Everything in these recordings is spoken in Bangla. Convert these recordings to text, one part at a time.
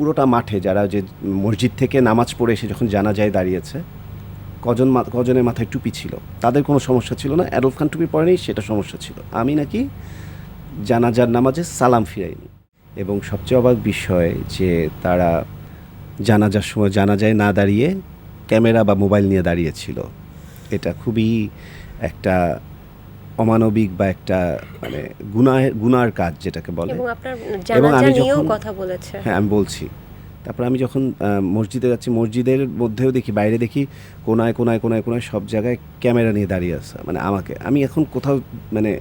পুরোটা মাঠে যারা যে মসজিদ থেকে নামাজ পড়ে এসে যখন জানা যায় দাঁড়িয়েছে, কজন কজনের মাথায় টুপি ছিল তাদের কোনো সমস্যা ছিল না অ্যাডলফ খান টুপি পরেনি সেটা সমস্যা ছিল। আমি নাকি জানাজার নামাজে সালাম ফিরাইনি। এবং সবচেয়ে অবাক বিষয় যে তারা জানাজার সময় জানাজায় না দাঁড়িয়ে ক্যামেরা বা মোবাইল নিয়ে দাঁড়িয়েছিল। এটা খুবই একটা অমানবিক বা একটা মানে গুনাহ গুনার কাজ যেটাকে বলে। এবং আপনার জানাজা আমি নিয়েও যখন- কথা বলেছে। হ্যাঁ আমি বলছি। তারপর আমি যখন মসজিদে যাচ্ছি মসজিদের মধ্যেও দেখি বাইরে দেখি কোনায় কোনায় কোনায় কোনায় সব জায়গায় ক্যামেরা নিয়ে দাঁড়িয়ে আছে। মানে আমাকে আমি এখন কোথাও মানে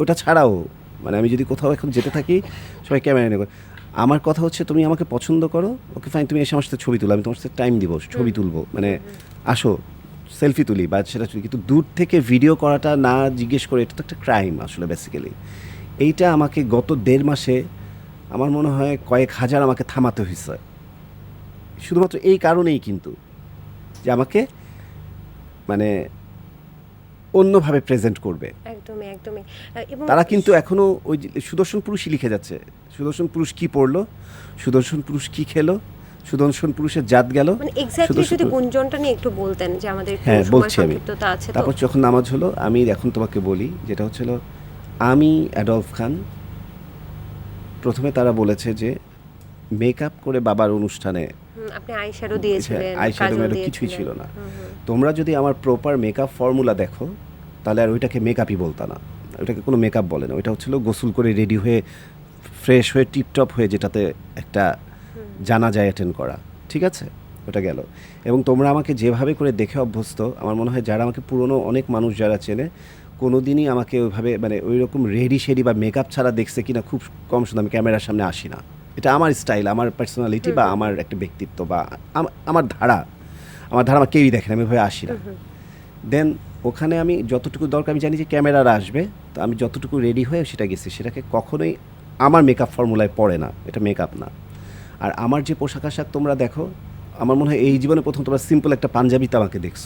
ওটা ছাড়াও মানে আমি যদি কোথাও এখন যেতে থাকি সবাই ক্যামেরা নিয়ে আমার কথা হচ্ছে তুমি আমাকে পছন্দ করো ওকে ফাইন তুমি এসে আমার সাথে ছবি তুলো আমি তোমার সাথে টাইম দিব ছবি তুলবো। মানে আসো। সেলফি তুলি বা সেটা তুলি। কিন্তু দূর থেকে ভিডিও করাটা না জিজ্ঞেস করে এটা তো একটা ক্রাইম আসলে বেসিক্যালি এইটা আমাকে গত দেড় মাসে আমার মনে হয় কয়েক হাজার আমাকে থামাতে হয়েছে শুধুমাত্র এই কারণেই কিন্তু যে আমাকে মানে অন্যভাবে প্রেজেন্ট করবে। একদমই একদমই। তারা কিন্তু এখনও ওই সুদর্শন পুরুষই লিখে যাচ্ছে। সুদর্শন পুরুষ কি পড়ল? সুদর্শন পুরুষ কি খেলো? সুদর্শন পুরুষের জাত গেল। মানে এক্স্যাক্টলি যদি গুঞ্জনটা নিয়ে একটু বলতেন যে আমাদের হ্যাঁ বলছি আমি। আছে তারপর যখন নামাজ হলো আমি এখন তোমাকে বলি যেটা হচ্ছিল আমি অ্যাডলফ খান প্রথমে তারা বলেছে যে মেকআপ করে বাবার অনুষ্ঠানে আপনি আইশ্যাডো দিয়েছিলেন আইশ্যাডো কাজল মেডো কিছুই ছিল না। তোমরা যদি আমার প্রপার মেকআপ ফর্মুলা দেখো তাহলে আর ওইটাকে মেকআপই বলতা না। ওইটাকে কোনো মেকআপ বলে না। ওইটা হচ্ছিল গোসল করে রেডি হয়ে ফ্রেশ হয়ে টিপটপ হয়ে যেটাতে একটা জানা যায় অ্যাটেন্ড করা। ঠিক আছে? ওটা গেল। এবং তোমরা আমাকে যেভাবে করে দেখে অভ্যস্ত আমার মনে হয় যারা আমাকে পুরনো অনেক মানুষ যারা চেনে কোনো দিনই আমাকে ওইভাবে মানে ওই রকম রেডি শেডি বা মেকআপ ছাড়া দেখছে কিনা খুব কম শুধু আমি ক্যামেরার সামনে আসি না। এটা আমার স্টাইল আমার পার্সোনালিটি বা আমার একটা ব্যক্তিত্ব বা আমার ধারা। আমার ধারা আমার কেউই দেখে না আমি ভয়ে আসি না। দেন ওখানে আমি যতটুকু দরকার আমি জানি যে ক্যামেরার আসবে তো আমি যতটুকু রেডি হয়ে সেটা গেছি। সেটাকে কখনোই আমার মেকআপ ফর্মুলায় পড়ে না। এটা মেকআপ না। আর আমার যে পোশাক আশাক তোমরা দেখো আমার মনে হয় এই জীবনে প্রথম তোমরা সিম্পল একটা পাঞ্জাবিতে আমাকে দেখছ।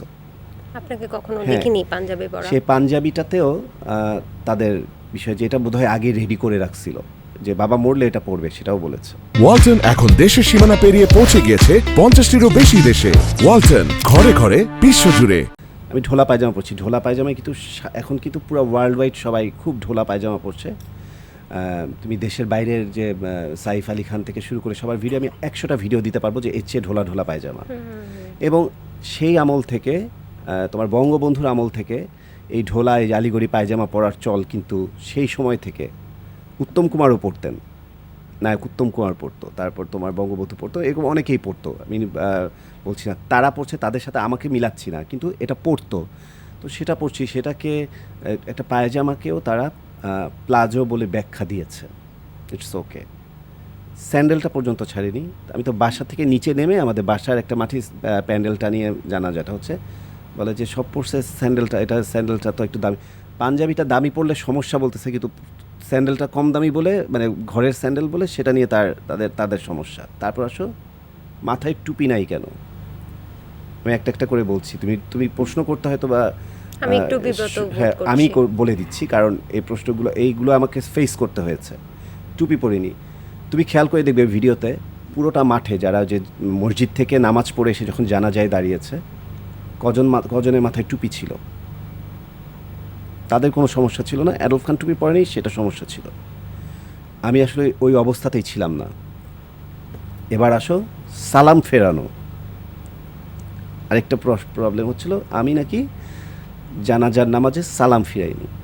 আপনাকে কখনো হ্যাঁ। দেখিনি পাঞ্জাবি পরা? সেই পাঞ্জাবিটাতেও আহ, তাদের বিষয় যেটা বোধহয় আগে রেডি করে রাখছিল যে বাবা মরলে এটা পড়বে সেটাও বলেছে। ওয়ালটন এখন দেশের সীমানা পেরিয়ে পৌঁছে গিয়েছে পঞ্চাশটিরও বেশি দেশে। ওয়ালটন ঘরে ঘরে বিশ্ব জুড়ে আমি ঢোলা পায়জামা পরছি ঢোলা পায়জামায় কিন্তু এখন কিন্তু পুরো ওয়ার্ল্ড ওয়াইড সবাই খুব ঢোলা পায়জামা পরছে। তুমি দেশের বাইরের যে সাইফ আলী খান থেকে শুরু করে সবার ভিডিও আমি একশোটা ভিডিও দিতে পারব যে এর চেয়ে ঢোলা ঢোলা পায়জামা। এবং সেই আমল থেকে তোমার বঙ্গবন্ধুর আমল থেকে এই ঢোলা এই আলিগড়ি পায়জামা পরার চল কিন্তু সেই সময় থেকে উত্তম কুমারও পড়তেন নায়ক উত্তম কুমার পড়তো তারপর তোমার বঙ্গবন্ধু পড়তো এরকম অনেকেই পড়তো আমি বলছি না তারা পড়ছে তাদের সাথে আমাকে মিলাচ্ছি না কিন্তু এটা পড়তো তো সেটা পড়ছি সেটাকে একটা পায়জামাকেও তারা প্লাজো বলে ব্যাখ্যা দিয়েছে। ইটস ওকে স্যান্ডেলটা পর্যন্ত ছাড়িনি। আমি তো বাসা থেকে নিচে নেমে আমাদের বাসার একটা মাটি প্যান্ডেলটা নিয়ে জানা যেটা হচ্ছে। বলে যে সব পড়ছে স্যান্ডেলটা এটা স্যান্ডেলটা তো একটু দামি। পাঞ্জাবিটা দামি পড়লে সমস্যা বলতেছে, কিন্তু স্যান্ডেলটা কম দামি বলে মানে ঘরের স্যান্ডেল বলে, সেটা নিয়ে তার, তাদের তাদের সমস্যা। তারপর আসো, মাথায় টুপি নাই কেন? আমি একটা একটা করে বলছি। তুমি তুমি প্রশ্ন করতে হয়তো বা আমি একটু বিব্রত হ্যাঁ আমি বলে দিচ্ছি কারণ এই প্রশ্নগুলো এইগুলো আমাকে ফেস করতে হয়েছে। টুপি পরিনি। তুমি খেয়াল করে দেখবে ভিডিওতে পুরোটা মাঠে যারা যে মসজিদ থেকে নামাজ পড়ে এসে যখন জানা যায় দাঁড়িয়েছে কজন কজনের মাথায় টুপি ছিল? তাদের কোনো সমস্যা ছিল না? অ্যাডলফ খান টুপি পরেনি সেটা সমস্যা ছিল। আমি আসলে ওই অবস্থাতেই ছিলাম না। এবার আসো সালাম ফেরানো। আরেকটা প্রবলেম হচ্ছিল আমি নাকি জানাজার নামাজে সালাম ফিরাইনি